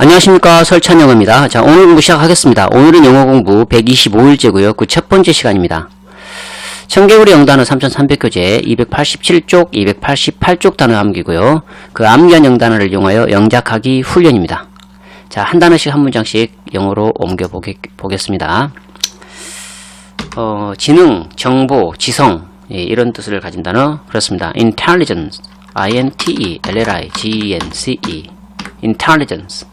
안녕하십니까 설찬영입니다. 자 오늘 공부 시작하겠습니다. 오늘은 영어 공부 125일째고요. 그 첫 번째 시간입니다. 청개구리 영단어 3300교재 287쪽, 288쪽 단어 암기고요. 그 암기한 영단어를 이용하여 영작하기 훈련입니다. 자, 한 단어씩 한 문장씩 영어로 옮겨 보겠습니다. 어, 지능, 정보, 지성 예, 이런 뜻을 가진 단어 그렇습니다. intelligence, i-n-t-e-l-l-i-g-e-n-c-e intelligence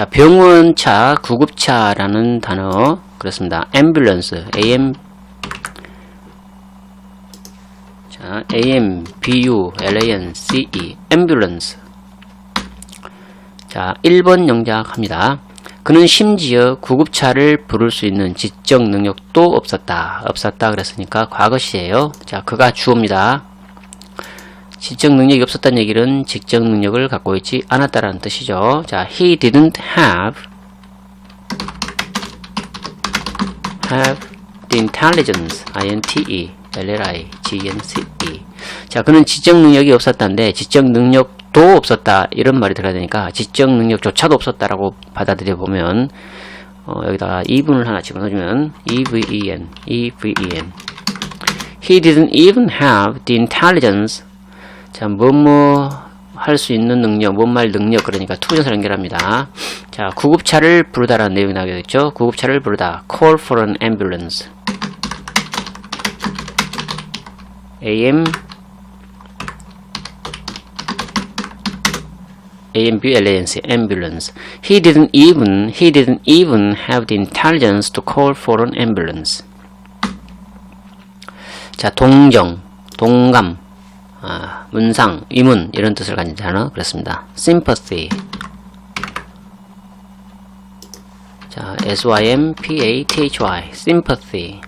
자, 병원차, 구급차라는 단어 그렇습니다. ambulance, am 자, am, bu, l-a-n-c-e ambulance 자, 1번 영작합니다. 그는 심지어 구급차를 부를 수 있는 지적 능력도 없었다. 없었다 그랬으니까 과거시예요. 자, 그가 주어입니다. 지적 능력이 없었다는 얘기는 직적 능력을 갖고 있지 않았다라는 뜻이죠. 자, he didn't have have the intelligence, i-n-t-e, l-l-i-g-n-c-e. 자, 그는 지적 능력이 없었다는데 지적 능력도 없었다 이런 말이 들어야 되니까 지적 능력조차도 없었다라고 받아들여 보면 어, 여기다가 이분을 하나 집어넣어주면 even, even. He didn't even have the intelligence 자, 뭐뭐 할 수 있는 능력, 뭔말 능력, 그러니까 투부정사를 연결합니다. 자, 구급차를 부르다라는 내용이 나오게 됐죠. 구급차를 부르다. call for an ambulance. AM ambulance, ambulance. He didn't even, he didn't even have the intelligence to call for an ambulance. 자, 동정, 동감, 아, 문상, 위문 이런 뜻을 가진 단어 그렇습니다. sympathy 자, s-y-m-p-a-t-h-y sympathy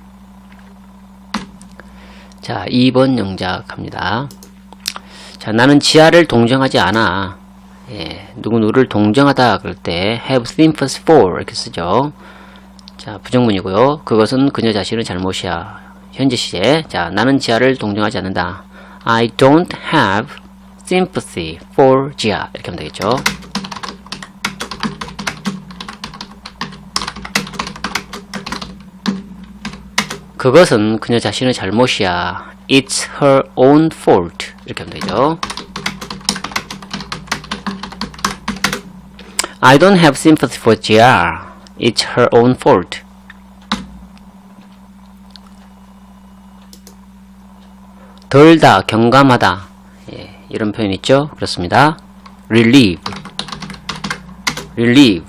자, 2번 영작 합니다. 자, 나는 지하를 동정하지 않아. 예, 누구누구를 동정하다 그럴 때 have sympathy for 이렇게 쓰죠. 자, 부정문이고요. 그것은 그녀 자신의 잘못이야. 현재 시제. 자, 나는 지하를 동정하지 않는다. I don't have sympathy for Jia. 이렇게 하면 되겠죠. 그것은 그녀 자신의 잘못이야. It's her own fault. 이렇게 하면 되죠. I don't have sympathy for Jia. It's her own fault. 덜다, 경감하다. 예, 이런 표현 있죠? 그렇습니다. relieve. relieve.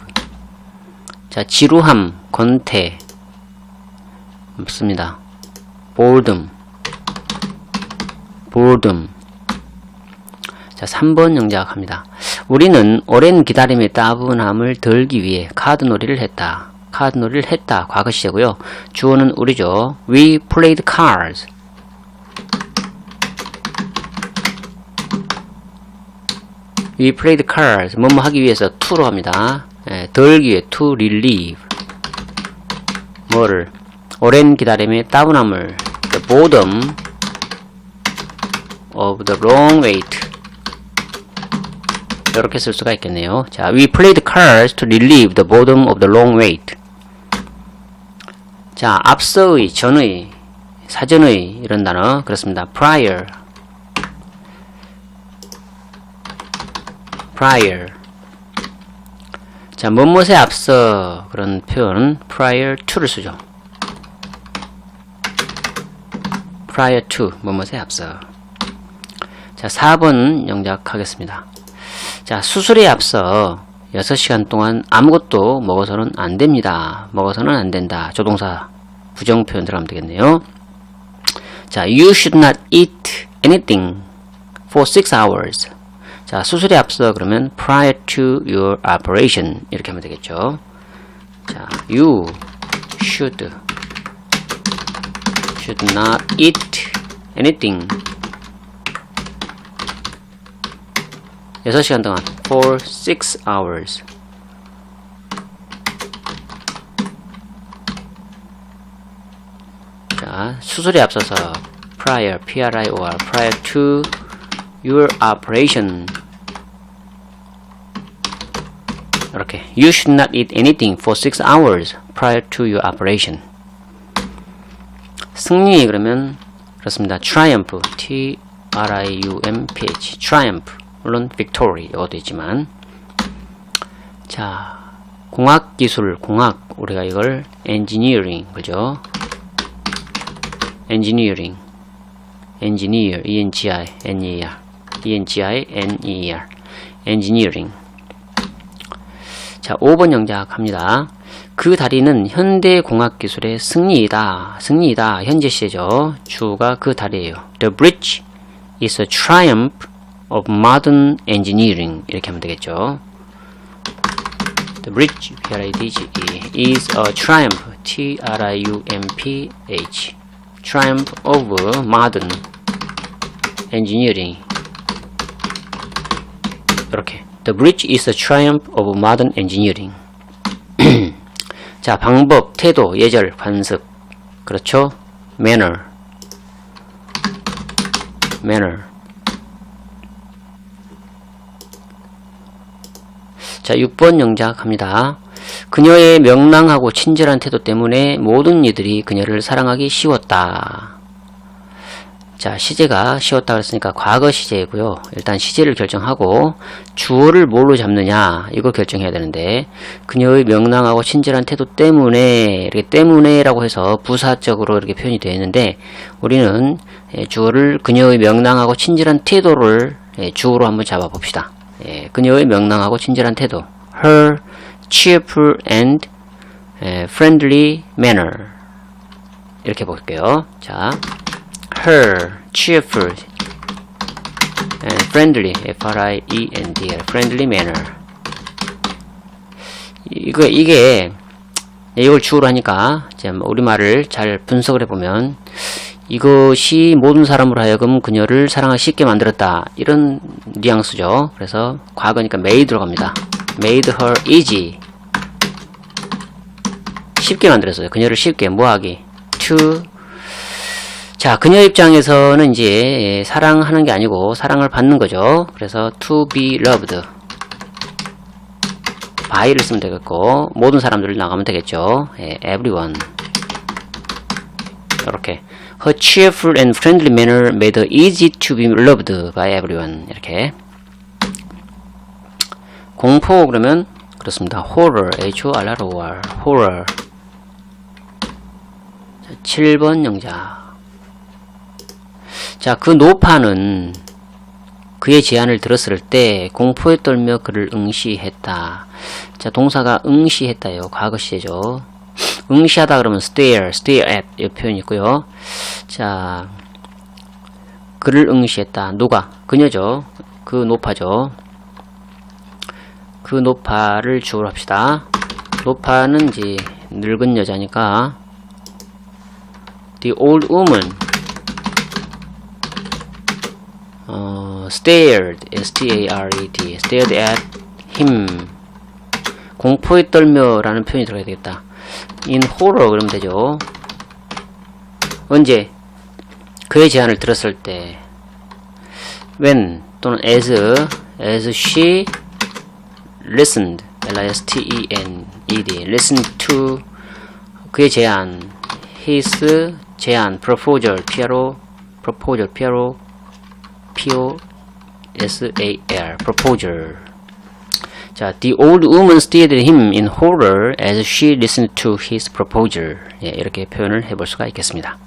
자, 지루함, 권태. 없습니다. boredom. boredom. 자, 3번 영작합니다. 우리는 오랜 기다림의 따분함을 덜기 위해 카드놀이를 했다. 카드놀이를 했다. 과거 시제고요. 주어는 우리죠. We played cards. We played cards. 뭐뭐 하기 위해서 to로 합니다. 예, 덜기 위해 to relieve. 뭐를? 오랜 기다림의 따분함을 the boredom of the long wait. 이렇게 쓸 수가 있겠네요. 자, we played cards to relieve the boredom of the long wait. 자, 앞서의, 전의, 사전의 이런 단어 그렇습니다. prior prior. 자, 무엇에 앞서 그런 표현 prior to를 쓰죠. prior to 무엇에 앞서. 자, 4번 영작하겠습니다. 자, 수술에 앞서 6시간 동안 아무것도 먹어서는 안 됩니다. 먹어서는 안 된다. 조동사 부정 표현 들어가면 되겠네요. 자, you should not eat anything for 6 hours. 자, 수술에 앞서 그러면 prior to your operation 이렇게 하면 되겠죠. 자, you should should not eat anything 6시간 동안 for 6 hours 자, 수술에 앞서서 prior, p-r-i-o-r, prior to your operation 이렇게 You should not eat anything for 6 hours prior to your operation. 승리 그러면 그렇습니다. triumph, T-R-I-U-M-P-H, triumph. 물론 victory 이것도 있지만 자 공학 기술, 공학 우리가 이걸 engineering 그죠? engineering, engineer, E-N-G-I, N-E-R, E-N-G-I, N-E-R, engineering. 자, 5번 영작 합니다. 그 다리는 현대 공학 기술의 승리이다. 승리이다. 현재 시제죠. 주가 그 다리예요. The bridge is a triumph of modern engineering. 이렇게 하면 되겠죠. The bridge, B-R-I-D-G-E, is a triumph, T-R-I-U-M-P-H, triumph of modern engineering. 이렇게. The bridge is a triumph of modern engineering. 자, 방법, 태도, 예절, 관습. 그렇죠? manner. manner. 자, 6번 영작 합니다. 그녀의 명랑하고 친절한 태도 때문에 모든 이들이 그녀를 사랑하기 쉬웠다. 자, 시제가 쉬웠다 그랬으니까 과거 시제이고요. 일단 시제를 결정하고 주어를 뭘로 잡느냐 이걸 결정해야 되는데 그녀의 명랑하고 친절한 태도 때문에 이렇게 때문에라고 해서 부사적으로 이렇게 표현이 되어 있는데 우리는 예, 주어를 그녀의 명랑하고 친절한 태도를 예, 주어로 한번 잡아 봅시다. 예, 그녀의 명랑하고 친절한 태도. Her cheerful and 예, friendly manner. 이렇게 볼게요. 자, her cheerful and friendly, F-R-I-E-N-D-L, friendly manner. 이거 이게 이걸 주어로 하니까 우리말을 잘 분석을 해보면 이것이 모든 사람으로 하여금 그녀를 사랑하기 쉽게 만들었다 이런 뉘앙스죠. 그래서 과거니까 made 들어갑니다. made her easy 쉽게 만들었어요. 그녀를 쉽게 뭐하기 to 자 그녀 입장에서는 이제 예, 사랑하는 게 아니고 사랑을 받는 거죠. 그래서 to be loved by를 쓰면 되겠고 모든 사람들을 나가면 되겠죠. 예, everyone 이렇게 Her cheerful and friendly manner made her easy to be loved by everyone. 이렇게. 공포 그러면 그렇습니다. horror, H-O-R-R-O-R, horror. 자, 7번 영자. 자, 그 노파는 그의 제안을 들었을 때 공포에 떨며 그를 응시했다. 자, 동사가 응시했다요. 과거 시제죠. 응시하다 그러면 stare, stare at 이 표현이 있고요. 자, 그를 응시했다. 누가? 그녀죠. 그 노파죠. 그 노파를 주어로 합시다. 노파는 이제 늙은 여자니까 the old woman 어, stared, S-T-A-R-E-D, stared at him. 공포에 떨며라는 표현이 들어가야 되겠다. in horror 그러면 되죠. 언제? 그의 제안을 들었을 때. when 또는 as, as she listened, L-I-S-T-E-N-E-D, listened to 그의 제안, his 제안, proposal, P-R-O, proposal, P-R-O, P-O-S-A-L, proposal. 자, the old woman stared at him in horror as she listened to his proposal. 예, 이렇게 표현을 해볼 수가 있겠습니다.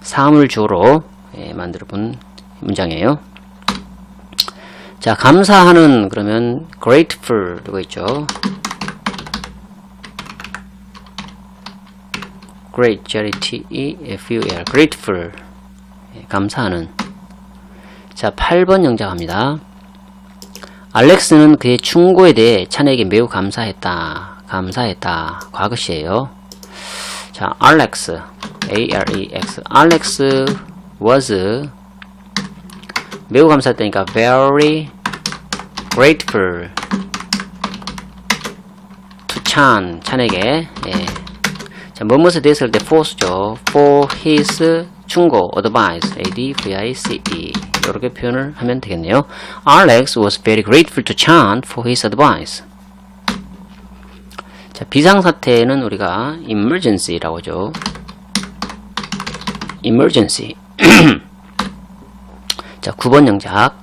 사물 주어로 예, 만들어 본 문장이에요. 자, 감사하는 그러면 grateful 이거 있죠. great, G-R-E-T-E-F-U-L, grateful. 예, 감사하는. 자, 8번 영작합니다. 알렉스는 그의 충고에 대해 찬에게 매우 감사했다. 감사했다. 과거시에요. 자, Alex, A-R-E-X. Alex was 매우 감사했다니까 very grateful to Chan, 찬에게. 예. 자, 뭐뭇에 대했을 때 for죠. for his 충고, advice, A-D-V-I-C-E. 이렇게 표현을 하면 되겠네요. Alex was very grateful to Chan for his advice. 자, 비상사태는 우리가 emergency라고 하죠. emergency. 자, 9번 영작.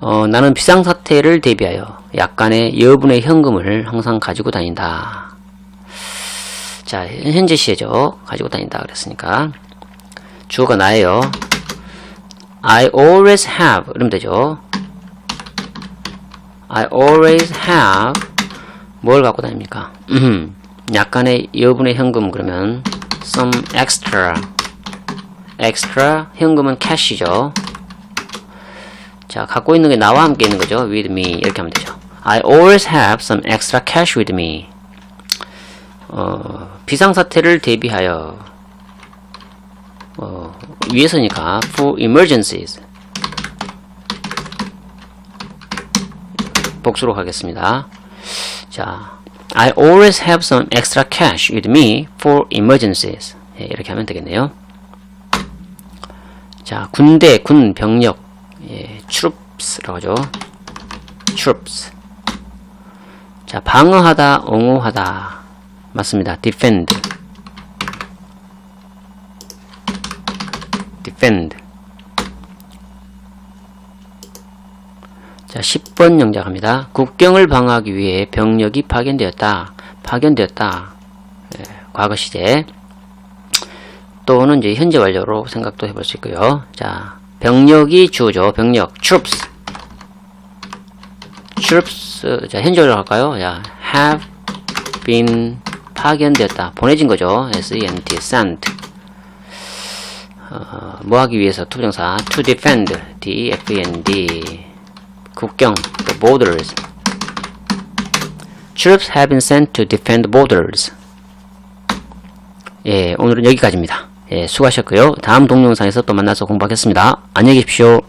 어, 나는 비상사태를 대비하여 약간의 여분의 현금을 항상 가지고 다닌다. 자, 현재 시제죠. 가지고 다닌다 그랬으니까. 주어가 나예요. I always have. 이러면 되죠. I always have. 뭘 갖고 다닙니까? 음, 약간의 여분의 현금 그러면 some extra. extra. 현금은 cash이죠. 자, 갖고 있는 게 나와 함께 있는 거죠. with me. 이렇게 하면 되죠. I always have some extra cash with me. 어, 비상사태를 대비하여 어, 위에서니까 for emergencies 복수로 가겠습니다. 자, I always have some extra cash with me for emergencies. 예, 이렇게 하면 되겠네요. 자, 군대, 군, 병력, 예, troops라고 하죠. troops. 자, 방어하다, 옹호하다. 맞습니다. defend. defend. 자, 10번 영작 합니다. 국경을 방어하기 위해 병력이 파견되었다. 파견되었다. 예, 과거 시제. 또는 이제 현재 완료로 생각도 해볼 수 있고요. 자, 병력이 주어죠. 병력. troops. troops. 자, 현재 완료 할까요? 자, have been 파견되었다. 보내진 거죠. sent, sent. 어, 뭐 하기 위해서 투부정사 to defend, d-e-f-e-n-d. 국경, the borders. Troops have been sent to defend borders. 예, 오늘은 여기까지입니다. 예, 수고하셨고요. 다음 동영상에서 또 만나서 공부하겠습니다. 안녕히 계십시오.